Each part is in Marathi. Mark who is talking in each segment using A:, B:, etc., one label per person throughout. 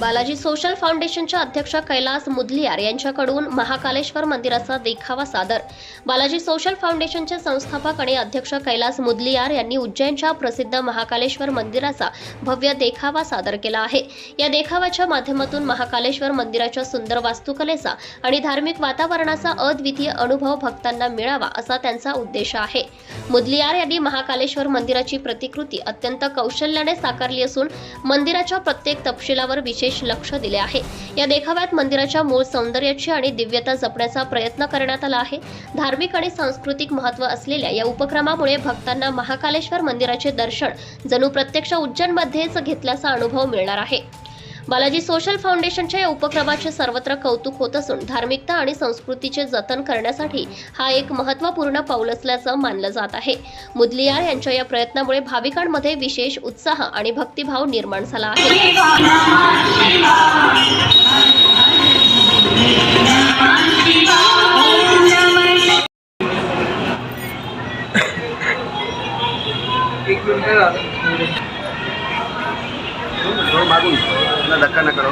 A: बालाजी सोशल फाउंडेशनच्या अध्यक्ष कैलास मुदलियार यांच्याकडून महाकालेश्वर मंदिराचा देखावा सादर. बालाजी सोशल फाउंडेशनचे संस्थापक आणि अध्यक्ष कैलास मुदलियार यांनी उज्जैनच्या प्रसिद्ध महाकालेश्वर मंदिराचा भव्य देखावा सादर केला आहे. या देखाव्याच्या माध्यमातून महाकालेश्वर मंदिराच्या सुंदर वास्तुकलेचा आणि धार्मिक वातावरणाचा अद्वितीय अनुभव भक्तांना मिळावा असा त्यांचा उद्देश आहे. मुदलियार यांनी महाकालेश्वर मंदिराची प्रतिकृती अत्यंत कौशल्याने साकारली असून मंदिराच्या प्रत्येक तपशिलावर विशेष लक्ष दिले आहे. या देखाव्यात मंदिराच्या मूळ सौंदर्याची आणि दिव्यता जपण्याचा प्रयत्न करण्यात आला आहे. धार्मिक आणि सांस्कृतिक महत्त्व असलेल्या या उपक्रमामुळे भक्तांना महाकालेश्वर मंदिराचे दर्शन जणू प्रत्यक्ष उज्जैनमध्येच घेतल्याचा अनुभव मिळणार आहे. बालाजी सोशल फाउंडेशनच्या या उपक्रमाचे सर्वत्र कौतुक होत असून धार्मिकता आणि संस्कृतीचे जतन करण्यासाठी हा एक महत्त्वपूर्ण पाऊल असल्याचं मानलं जात आहे. मुदलियार यांच्या या प्रयत्नामुळे भाविकांमध्ये विशेष उत्साह आणि भक्तिभाव निर्माण झाला आहे.
B: एक मिनिट. मागून ना धक्का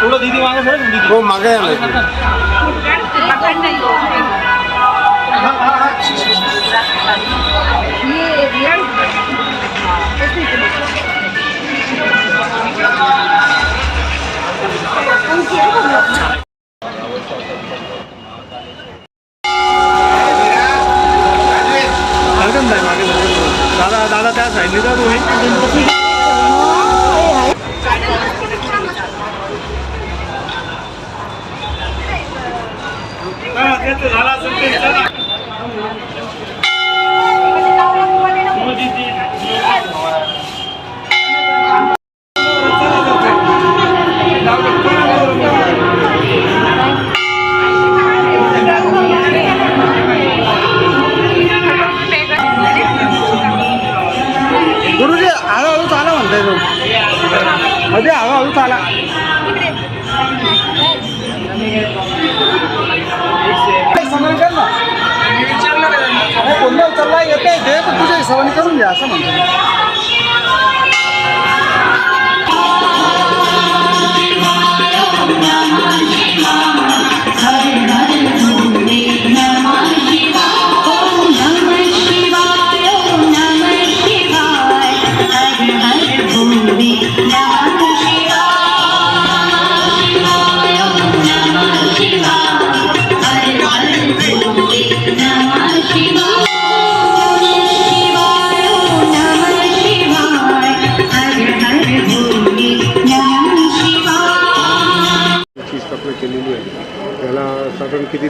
C: थोडं दीदी मागे सर दीदी
B: मागे या
C: तो
B: मध्ये हळूहळू चाला. समान उचलला येते ते पण तुझ्या हिशोबाने करून घ्या असं म्हणतो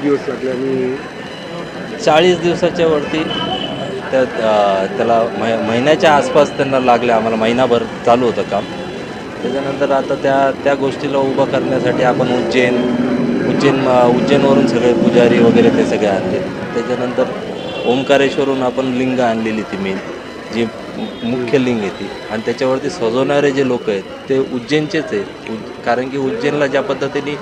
D: दिवस लागले आणि
E: चाळीस दिवसाच्या वरती त्या त्याला मै महिन्याच्या आसपास त्यांना लागले. आम्हाला महिनाभर चालू होतं काम. त्याच्यानंतर आता त्या त्या गोष्टीला उभं करण्यासाठी आपण उज्जैन उज्जैन उज्जैनवरून सगळे पुजारी वगैरे ते सगळे आणले. त्याच्यानंतर ओंकारेश्वरून आपण लिंग आणलेली ती मेन जी मुख्य लिंग आहे ती. आणि त्याच्यावरती सजवणारे जे लोक आहेत ते उज्जैनचेच आहेत. उज- कारण की उज्जैनला ज्या पद्धतीने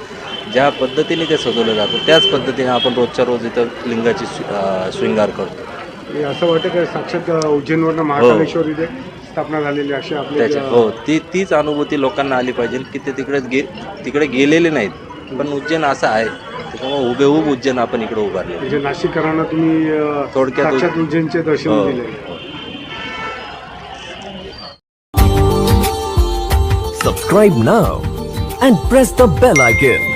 E: ज्या पद्धतीने ते सजवलं जातं त्याच पद्धतीने आपण रोजच्या रोज इथं लिंगाची शृ- अ, शृंगार करतो.
D: हे असं वाटतं की साक्षात उज्जैनवरनं महाकालेश्वर इथे स्थापना झालेली अशी आपली
E: त्याच्या हो ती तीच अनुभूती लोकांना आली पाहिजे की ते तिकडे गे तिकडे गेलेले नाहीत. पण उज्जैन असं आहे. त्याच्यामुळे हुबेहूब उज्जैन आपण इकडे उभारले
D: म्हणजे नाशिककरांना तुम्ही अं,
E: थोडक्यात उज-
D: साक्षात उज्जैनचे दर्शन
E: हो.
D: दिले.
F: Subscribe now and press the bell icon.